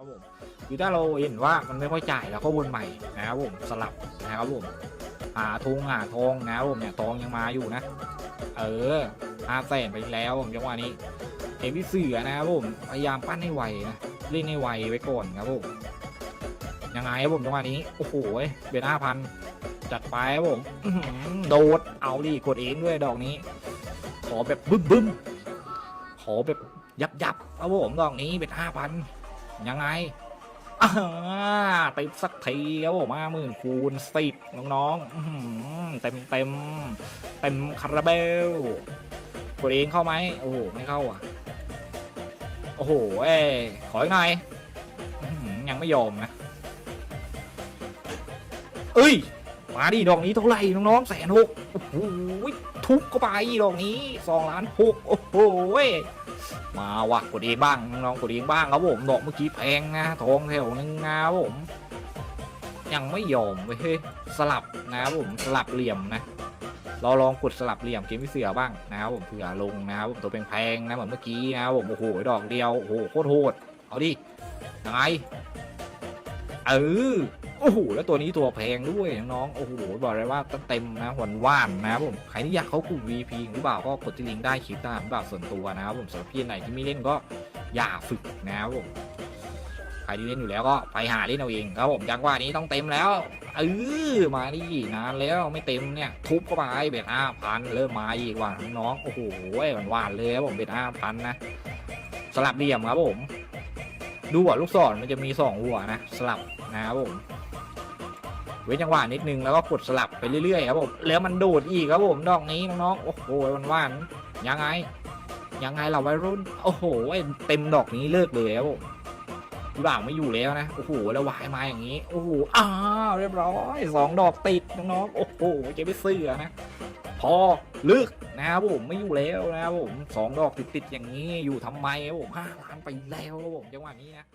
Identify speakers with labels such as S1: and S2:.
S1: นะครับผมคือถ้าเราเห็นว่ามันไม่ค่อยจ่ายแล้วก็วนใหม่นะครับผมสลับนะครับผมหาทงหาทองนะครับผมเนี่ยทองยังมาอยู่นะ เออห้าแสนไปแล้วผมจังหวะนี้เอ็มพี่เสือนะครับผมพยายามปั้นให้ไวนะเล่นให้ไวไว้ก่อนครับผมยังไงครับผมจังหวะนี้โอ้โหเบนห้าพันจัดไปครับผมโดดเอาดิกดเองด้วยดอกนี้ ขอแบบบึ้มบึ้มขอแบบยับยับครับผมดอกนี้เป็นห้าพัน ยังไงติดสักทีครับผมห้าหมื่นคูณสิบน้องๆเต็มเต็มเต็มคาราเบลกดเองเข้าไหมโอ้โหไม่เข้าอะ โอ้โหเอ้ขออีกหน่อยอื้อหือยังไม่ยอมนะเอ้ย มาดิดอกนี้เท่าไหร่น้องๆแสนหกโอ้โหทุบเข้าไปดอกนี้สองล้านหกโอ้โหมาว่ะกดเองบ้างน้องๆกดเองบ้างครับผมดอกเมื่อกี้แพงนะทองแถวนึงนะครับผม ยังไม่ยอมเว้ยเฮ้ยสลับนะครับผมสลับเหลี่ยมนะเราลองกดสลับเหลี่ยมเกมพิเสือบ้างนะครับผมเผื่อลงนะครับผมตัวแพงๆนะเหมือนเมื่อกี้นะครับผมโอ้โหดอกเดียวโอ้โหโคตรโหดเอาดิยังไงเออ โอ้โหแล้วตัวนี้ตัวแพงด้วยน้องๆโอ้โหบอกเลยว่าเต็มนะหวานว่านนะครับผมใครที่อยากเข้ากลุ่ม VP หรือเปล่าก็กดที่ลิงก์ได้คลิปตามหรือเปล่าส่วนตัวนะครับผมสำหรับพี่ไหนที่ไม่เล่นก็อย่าฝึกนะครับผมใครที่เล่นอยู่แล้วก็ไปหาเล่นเอาเองครับผมจังหวะนี้ต้องเต็มแล้วเออมาดินานแล้วไม่เต็มเนี่ยทุบเข้าไปเบ็ดห้าพันเริ่มมาอีกว่ะน้องโอ้โหหวานๆเลยครับผมเบ็ดห้าพันนะสลับเหลี่ยมครับผม ดูหัวลูกศรมันจะมีสองหัวนะ สลับนะครับผมเว้นจังหวะนิดนึงแล้วก็กดสลับไปเรื่อยๆครับผมแล้วมันโดดอีกครับผมดอกนี้น้องๆโอ้โหมันว่านยังไง ยังไงเราวัยรุ่นโอ้โหเต็มดอกนี้เลิกเลยครับผมผู้บ่าวไม่อยู่แล้วนะโอ้โหแล้ววายมาอย่างนี้โอ้โหอ้าวเรียบร้อยสองดอกติดน้องๆโอ้โหเจะไปเสื้อนะ พอลึกนะครับผมไม่อยู่แล้วนะครับผมสองดอกติดๆอย่างนี้อยู่ทำไมครับผมห้าล้านไปแล้วครับผมจังหวะนี้นะ